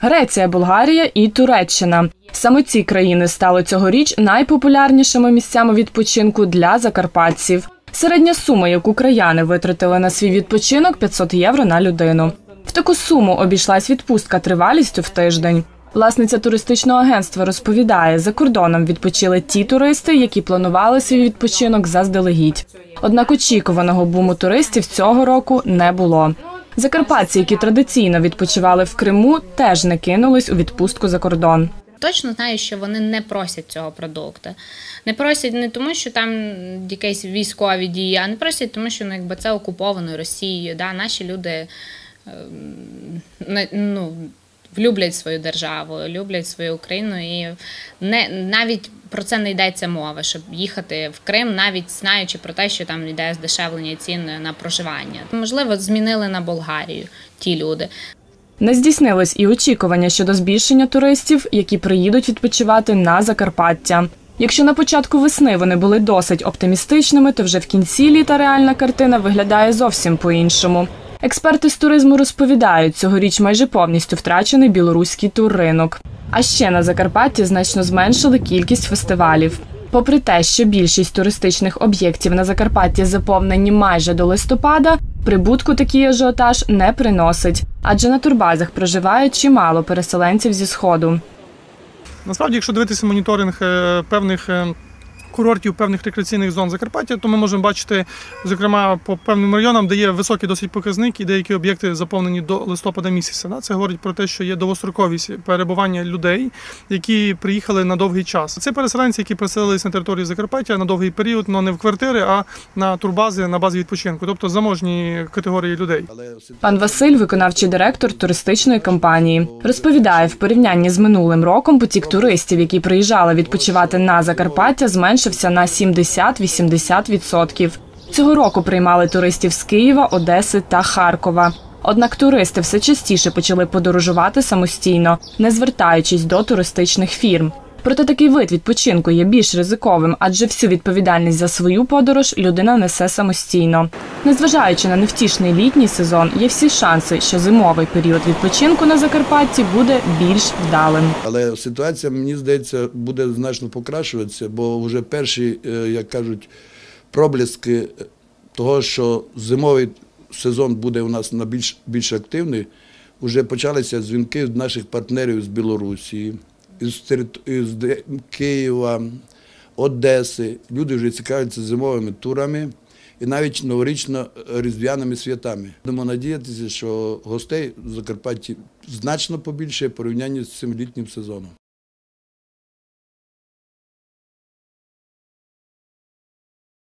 Греція, Болгарія і Туреччина. Саме ці країни стали цьогоріч найпопулярнішими місцями відпочинку для закарпатців. Середня сума, яку краяни витратили на свій відпочинок 500 євро на людину. В таку суму обійшлась відпустка тривалістю в тиждень. Власниця туристичного агентства розповідає, за кордоном відпочили ті туристи, які планували свій відпочинок заздалегідь. Однак очікуваного буму туристів цього року не було. Закарпатці, які традиційно відпочивали в Криму, теж не кинулись у відпустку за кордон. Точно знаю, що вони не просять цього продукту. Не просять не тому, що там якісь військові дії, а не просять, тому що ну, якби це окуповано Росією. Да? Наші люди ем, ну, люблять свою державу, люблять свою Україну, і не навіть про це не йдеться мова, щоб їхати в Крим, навіть знаючи про те, що там йде здешевлення цін на проживання. Можливо, змінили на Болгарію ті люди. Не здійснились і очікування щодо збільшення туристів, які приїдуть відпочивати на Закарпаття. Якщо на початку весни вони були досить оптимістичними, то вже в кінці літа реальна картина виглядає зовсім по-іншому. Експерти з туризму розповідають, цьогоріч майже повністю втрачений білоруський турринок. А ще на Закарпатті значно зменшили кількість фестивалів. Попри те, що більшість туристичних об'єктів на Закарпатті заповнені майже до листопада, прибутку такий ажіотаж не приносить, адже на турбазах проживає чимало переселенців зі сходу. Насправді, якщо дивитися моніторинг е, певних е, курортів, певних рекреаційних зон Закарпаття, то ми можемо бачити, зокрема, по певним районам, де є високий досить показник, і деякі об'єкти заповнені до листопада місяця. Це говорить про те, що є довгостроковість перебування людей, які приїхали на довгий час. Це переселенці, які переселилися на території Закарпаття на довгий період, але не в квартири, а на турбази, на базі відпочинку, тобто заможні категорії людей. Пан Василь, виконавчий директор туристичної компанії, розповідає, в порівнянні з минулим роком потік туристів, які приїжджали відпочивати на Закарпаття, зменшився на 70-80%. Цього року приймали туристів з Києва, Одеси та Харкова. Однак туристи все частіше почали подорожувати самостійно, не звертаючись до туристичних фірм. Проте такий вид відпочинку є більш ризиковим, адже всю відповідальність за свою подорож людина несе самостійно. Незважаючи на невтішний літній сезон, є всі шанси, що зимовий період відпочинку на Закарпатті буде більш вдалим. Але ситуація, мені здається, буде значно покращуватися, бо вже перші, е, як кажуть, проблиски того, що зимовий сезон буде у нас на більш, більш активний, вже почалися дзвінки наших партнерів з Білорусі, із, Києва, Одеси. Люди вже цікавляться зимовими турами і навіть новорічно-різдвяними святами. Будемо надіятися, що гостей в Закарпатті значно побільше в порівнянні з цим літнім сезоном.